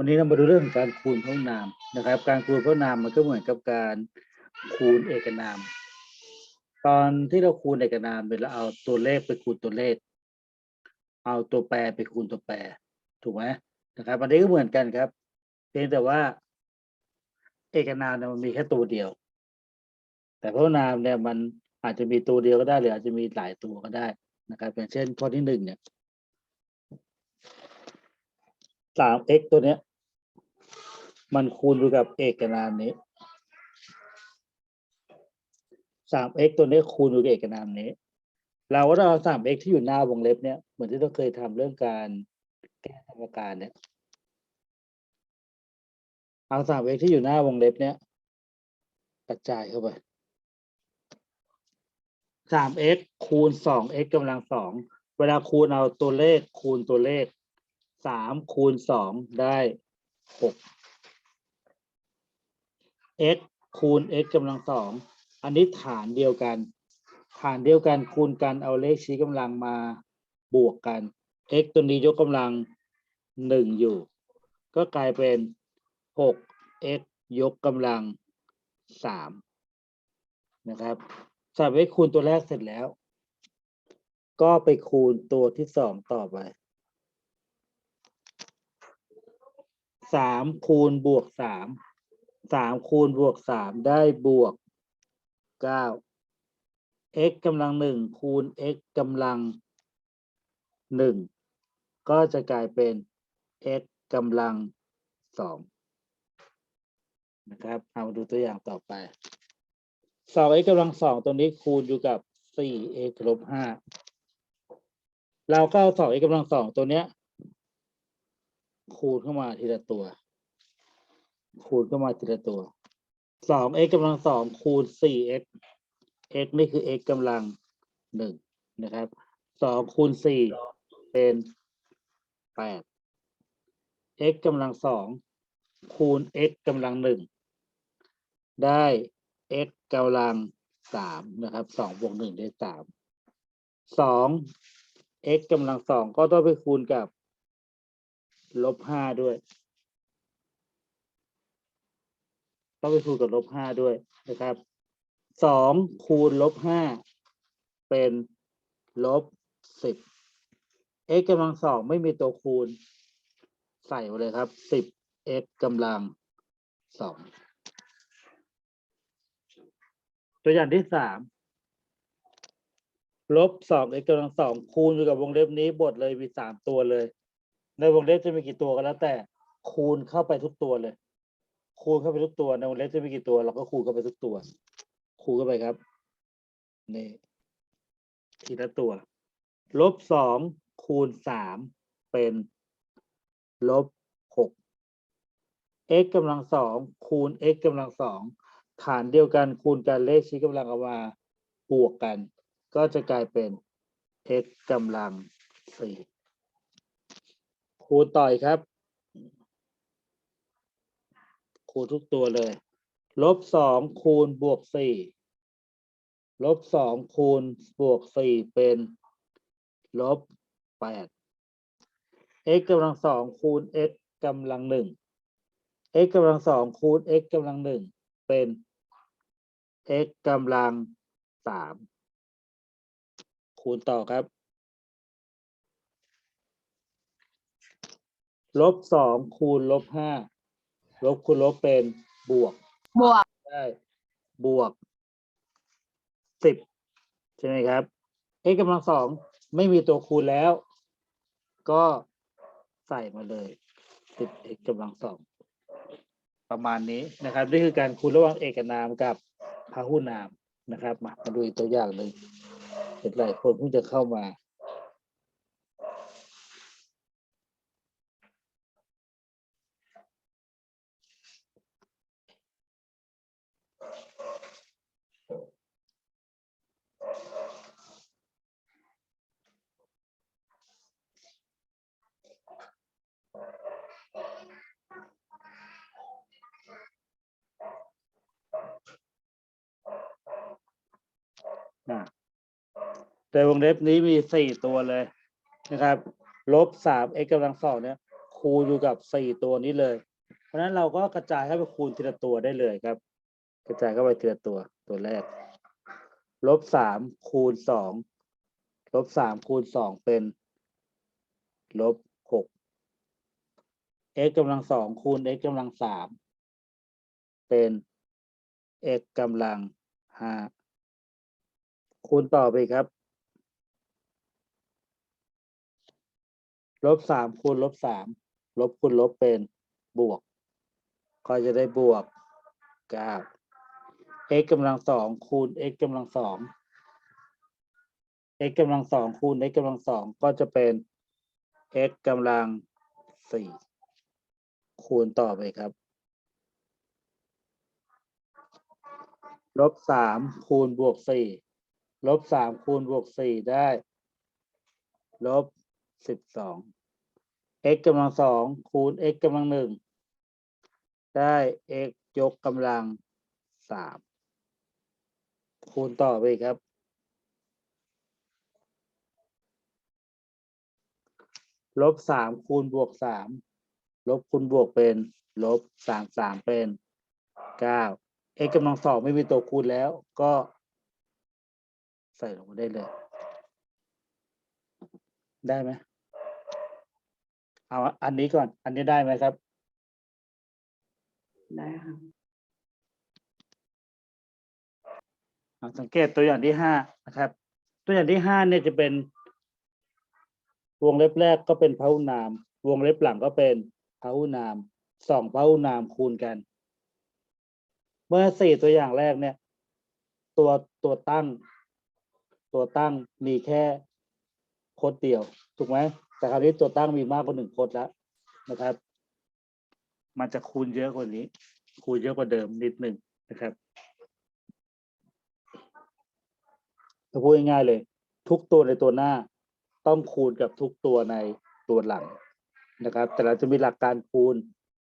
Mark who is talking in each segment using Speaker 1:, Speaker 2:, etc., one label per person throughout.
Speaker 1: วันนี้เรามาดูเรื่องของการคูณพหุนามนะครับ การคูณพหุนามมันก็เหมือนกับการคูณเอกนาม ตอนที่เราคูณเอกนามเนี่ยเราเอาตัวเลขไปคูณตัวเลข เอาตัวแปรไปคูณตัวแปร ถูกไหมนะครับอันนี้ก็เหมือนกันครับ เพียงแต่ว่า เอกนามเนี่ยมันมีแค่ตัวเดียว แต่พหุนามเนี่ยมันอาจจะมีตัวเดียวก็ได้หรืออาจจะมีหลายตัวก็ได้นะครับอย่างเช่นข้อที่หนึ่งเนี่ยสาม x ตัวเนี้ย มันคูณอยู่กับเอกนามนี้สาม x ตัวนี้คูณอยู่กับเอกนามนี้ เราก็ต้องเอาสาม x ที่อยู่หน้าวงเล็บเนี่ยเหมือนที่เราเคยทำเรื่องการแก้สมการเนี่ยเอาสาม x ที่อยู่หน้าวงเล็บเนี่ยกระจายเข้าไปสาม x คูณสอง x กำลังสองเวลาคูณเอาตัวเลขคูณตัวเลขสามคูณสองได้หก x คูณ x กำลังสอง อันนี้ฐานเดียวกัน ฐานเดียวกันคูณกันเอาเลขชี้กำลังมาบวกกัน x ตัวนี้ยกกำลังหนึ่งอยู่ ก็กลายเป็นหก x ยกกำลังสามนะครับสาม x คูณตัวแรกเสร็จแล้ว ก็ไปคูณตัวที่สองต่อไปสามคูณบวกสาม สามคูณบวกสามได้บวกเก้า x กำลังหนึ่งคูณ x กำลังหนึ่งก็จะกลายเป็น x กำลังสองนะครับเอามาดูตัวอย่างต่อไปสอง x กำลังสองตัวนี้คูณอยู่กับสี่ x ลบห้าเราก็เอาสอง x กำลังสองตัวเนี้ย คูณเข้ามาทีละตัว คูณเข้ามาทีละตัวสอง x กำลังสองคูณสี่ x x นี่คือ x กำลังหนึ่งนะครับสองคูณสี่เป็นแปด x กำลังสองคูณ x กำลังหนึ่งได้ x กำลังสามนะครับสองบวกหนึ่งได้สามสอง x กำลังสองก็ต้องไปคูณกับลบห้าด้วย ต้องไปคูณกับลบห้าด้วยนะครับสองคูณลบห้าเป็นลบสิบ x กำลังสองไม่มีตัวคูณ ใส่มาเลยครับสิบ x กำลังสองตัวอย่างที่สามลบสอง x กำลังสองคูณอยู่กับวงเล็บนี้บทเลยมีสามตัวเลย ในวงเล็บจะมีกี่ตัวก็แล้วแต่คูณเข้าไปทุกตัวเลย คูณเข้าไปทุกตัวในวงเล็บจะมีกี่ตัวเราก็คูณเข้าไปทุกตัว คูณเข้าไปครับนี่ทีละตัว ลบสองคูณสามเป็นลบหก x กำลังสองคูณ x กำลังสองฐานเดียวกันคูณกันเลขชี้กำลังเอามาบวกกัน ก็จะกลายเป็น x กำลังสี่คูณต่อยครับ คูณทุกตัวเลย ลบสองคูณบวกสี่ลบสองคูณบวกสี่เป็นลบแปด x กำลังสองคูณ x กำลังหนึ่ง x กำลังสองคูณ x กำลังหนึ่งเป็น x กำลังสามคูณต่อครับ ลบสองคูณลบห้า ลบคูณลบเป็นบวก
Speaker 2: บวก
Speaker 1: ได้บวกสิบใช่ไหมครับ x กำลังสองไม่มีตัวคูณแล้ว ก็ใส่มาเลยสิบ x กำลังสองประมาณนี้นะครับนี่คือการคูณระหว่างเอกนามกับพหุนามนะครับ มามาดูอีกตัวอย่างหนึ่งเห็นหลายคนเพิ่งจะเข้ามา นะ แต่วงเล็บนี้มีสี่ตัวเลยนะครับ ลบสาม x กำลังสองเนี่ย คูณอยู่กับสี่ตัวนี้เลย เพราะฉะนั้นเราก็กระจายเข้าไปคูณทีละตัวได้เลยครับ กระจายเข้าไปทีละตัวตัวแรก ลบสามคูณสองลบสามคูณสองเป็นลบหก x กำลังสองคูณ x กำลังสามเป็น x กำลังห้าคูณต่อไปครับ ลบสามคูณลบสามลบคูณลบเป็นบวก ก็จะได้บวกเก้า x กำลังสองคูณ x กำลังสอง x กำลังสองคูณ x กำลังสองก็จะเป็น x กำลังสี่คูณต่อไปครับลบสามคูณบวกสี่ลบสามคูณบวกสี่ได้ลบ สิบสอง x กำลังสองคูณ x กำลังหนึ่งได้ x ยกกำลังสามคูณต่อไปครับ ลบสามคูณบวกสามลบคูณบวกเป็น ลบสามสามเป็นเก้า x กำลังสองไม่มีตัวคูณแล้วก็ ใส่ลงมาได้เลย ได้ไหม เอาอันนี้ก่อน อันนี้ได้ไหมครับ
Speaker 2: ได้ค่ะ
Speaker 1: อ่าสังเกตตัวอย่างที่ห้านะครับ ตัวอย่างที่ห้าเนี่ยจะเป็น วงเล็บแรกก็เป็นพหุนาม วงเล็บหลังก็เป็นพหุนามสองพหุนามคูณกัน เมื่อสี่ตัวอย่างแรกเนี่ย ตัวตัวตั้ง ตัวตั้งมีแค่โคดเดียว ถูกไหม แต่คราวนี้ตัวตั้งมีมากกว่าหนึ่งคดแล้วนะครับ มันจะคูณเยอะกว่านี้ คูณเยอะกว่าเดิมนิดหนึ่งนะครับถ้าพูดง่ายๆเลย ทุกตัวในตัวหน้า ต้องคูณกับทุกตัวในตัวหลังนะครับ แต่เราจะมีหลักการคูณ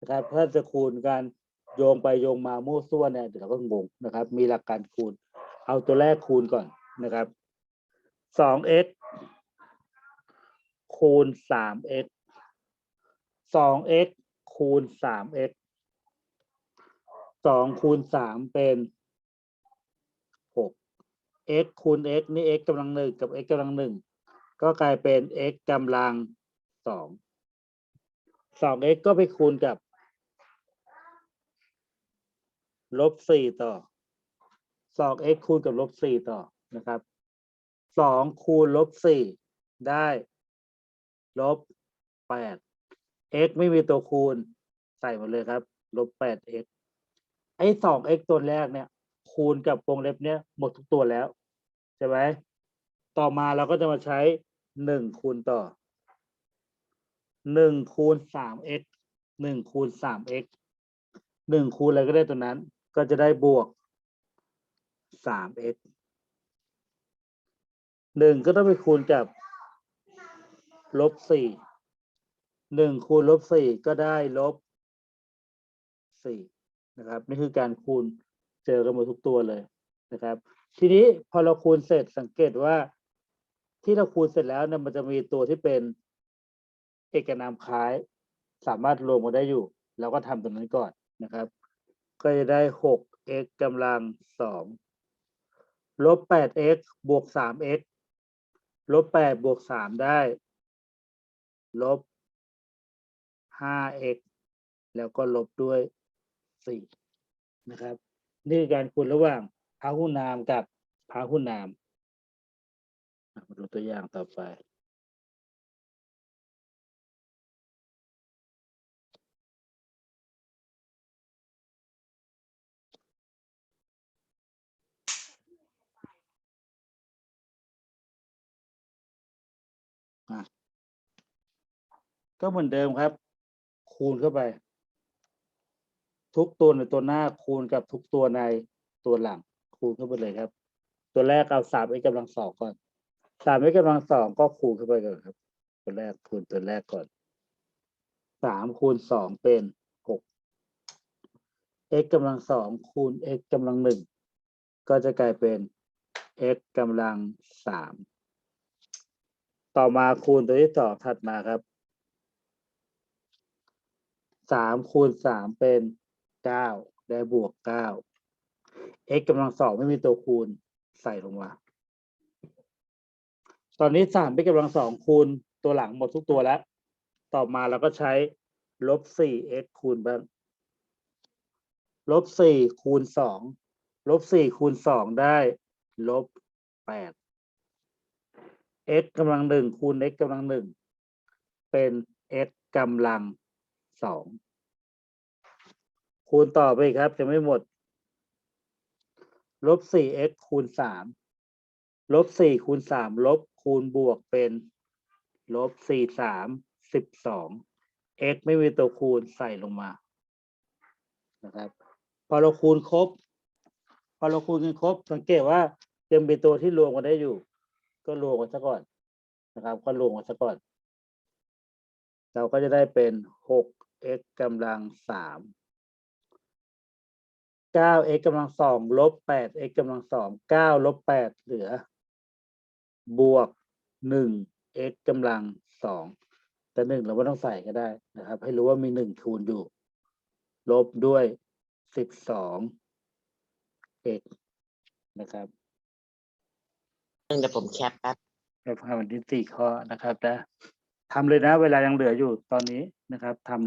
Speaker 1: นะครับถ้าจะคูณกันโยงไปโยงมามั่วซั่วเนี่ยเดี๋ยวเราก็งงนะครับ มีหลักการคูณ เอาตัวแรกคูณก่อนนะครับสอง x คูณสาม x สอง x คูณสาม x สองคูณสามเป็นหก x คูณ x นี่ x กำลังหนึ่งกับ x กำลังหนึ่งก็กลายเป็น x กำลังสอง สอง x ก็ไปคูณกับ ลบสี่ต่อ สอง x คูณกับลบสี่ต่อนะครับ สองคูณลบสี่ได้ ลบแปด x ไม่มีตัวคูณ ใส่หมดเลยครับ ลบแปด x ไอ้สอง x ตัวแรกเนี่ย คูณกับวงเล็บเนี่ยหมดทุกตัวแล้ว ใช่ไหม ต่อมาเราก็จะมาใช้หนึ่งคูณต่อหนึ่งคูณสาม x หนึ่งคูณสาม x หนึ่งคูณอะไรก็ได้ตัวนั้น ก็จะได้บวกสาม x หนึ่งก็ต้องไปคูณกับ ลบสี่หนึ่งคูณลบสี่ก็ได้ลบสี่นะครับ นี่คือการคูณเจอกันหมดทุกตัวเลยนะครับ ทีนี้พอเราคูณเสร็จสังเกตว่า ที่เราคูณเสร็จแล้วเนี่ยมันจะมีตัวที่เป็นเอกนามคล้าย สามารถรวมกันได้อยู่เราก็ทำตรงนั้นก่อนนะครับ ก็จะได้หก x กำลังสองลบแปด x บวกสาม x ลบแปดบวกสามได้ ลบห้า x แล้วก็ลบด้วยสี่นะครับ นี่คือการคูณระหว่างพาหุนามกับพาหุนามมาดูตัวอย่างต่อไป ก็เหมือนเดิมครับ คูณเข้าไป ทุกตัวในตัวหน้าคูณกับทุกตัวในตัวหลัง คูณเข้าไปเลยครับ ตัวแรกเอาสามเอกำลังสองก่อนสามเอกำลังสองก็คูณเข้าไปก่อนครับ ตัวแรกคูณตัวแรกก่อนสามคูณสองเป็นหก x กำลังสองคูณ x กำลังหนึ่งก็จะกลายเป็น x กำลังสามต่อมาคูณตัวที่สองถัดมาครับ สามคูณสามเป็นเก้าได้บวกเก้า x กำลังสองไม่มีตัวคูณใส่ลงมา ตอนนี้สามเป็นกำลังสองคูณตัวหลังหมดทุกตัวแล้ว ต่อมาเราก็ใช้ลบสี่ x คูณบ้างลบสี่คูณสองลบสี่คูณสองได้ลบแปด x กำลังหนึ่งคูณ x กำลังหนึ่งเป็น x กำลัง สองคูณต่อไปครับ จะไม่หมด ลบสี่ x คูณสาม ลบสี่คูณสาม ลบคูณบวกเป็น ลบสี่สาม สิบสอง x ไม่มีตัวคูณใส่ลงมา นะครับ พอเราคูณครบ พอเราคูณกันครบ สังเกตว่ายังมีตัวที่รวมกันได้อยู่ ก็รวมกันซะก่อน นะครับ ก็รวมกันซะก่อน เราก็จะได้เป็นหก x กำลังสามเก้า x กำลังสองลบแปด x กำลังสองเก้าลบแปดเหลือ บวกหนึ่ง x กำลังสองแต่หนึ่งเราไม่ต้องใส่ก็ได้นะครับ ให้รู้ว่ามีหนึ่งคูณอยู่ ลบด้วยสิบสอง x นะครับ
Speaker 2: เดี๋ยวผมแคปแป๊บ
Speaker 1: เราทำวันที่สี่ข้อนะครับนะทำเลยนะ เวลายังเหลืออยู่ตอนนี้นะครับทำ